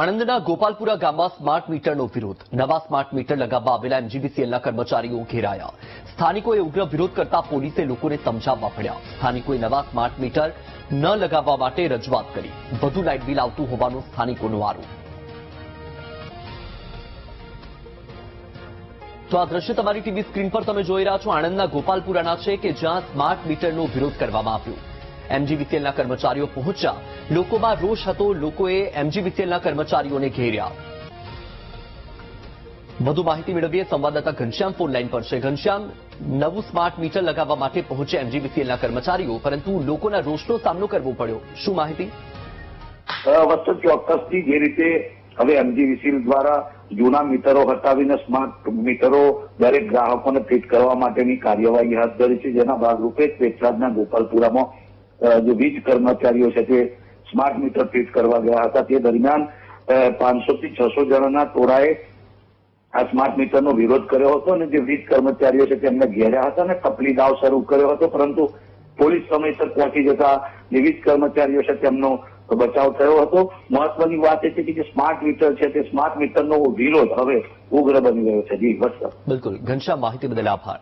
આણંદના ગોપાલપુરા ગામમાં સ્માર્ટ મીટરનો વિરોધ. નવા સ્માર્ટ મીટર લગાવવા આવેલા એમજીવીસીએલના કર્મચારીઓ ઘેરાયા. સ્થાનિકોએ ઉગ્ર વિરોધ કરતા પોલીસે લોકોને સમજાવવા પડ્યા. સ્થાનિકોએ નવા સ્માર્ટ મીટર ન લગાવવા માટે રજૂઆત કરી. વધુ લાઇટ બિલ આવતું હોવાનો સ્થાનિકોનો આરોપ. તો આ દ્રશ્ય તમારી ટીવી સ્ક્રીન પર તમે જોઈ રહ્યા છો. આણંદના ગોપાલપુરાના છે કે જ્યાં સ્માર્ટ મીટરનો વિરોધ કરવામાં આવ્યો. એમજીવીસીએલના કર્મચારીઓ પહોંચ્યા. લોકોમાં રોષ હતો, લોકોએ એમજીવીસીએલના કર્મચારીઓને ઘેર્યા. વધુ માહિતી મેળવીએ સંવાદદાતા ઘનશ્યામ ફોન લાઈન પર છે. ઘનશ્યામ, નવું સ્માર્ટ મીટર લગાવવા માટે પહોંચ્યા એમજીવીસીએલના કર્મચારીઓ, પરંતુ લોકોના રોષનો સામનો કરવો પડ્યો. શું માહિતી? વસ્તુ ચોક્કસથી જે રીતે હવે એમજીવીસીએલ દ્વારા જૂના મીટરો હટાવીને સ્માર્ટ મીટરો દરેક ગ્રાહકોને ફિટ કરવા માટેની કાર્યવાહી હાથ ધરી છે. જેના ભાગરૂપે પેટલાદના ગોપાલપુરામાં જે વીજ કર્મચારીઓ છે તે સ્માર્ટ મીટર ફીટ કરવા ગયા હતા. તે દરમિયાન પાંચસો થી છસો જણાના ટોળાએ આ સ્માર્ટ મીટરનો વિરોધ કર્યો હતો અને જે વીજ કર્મચારીઓ છે તેમને ઘેર્યા હતા અને કપલી દાવ શરૂ કર્યો હતો. પરંતુ પોલીસ સમયસર પહોંચી જતા જે વીજ કર્મચારીઓ છે તેમનો બચાવ થયો હતો. મહત્વની વાત એ છે કે જે સ્માર્ટ મીટર છે તે સ્માર્ટ મીટરનો વિરોધ હવે ઉગ્ર બની ગયો છે. જી વસ્ત બિલકુલ. ઘનશ્યામ, માહિતી બદલ આભાર.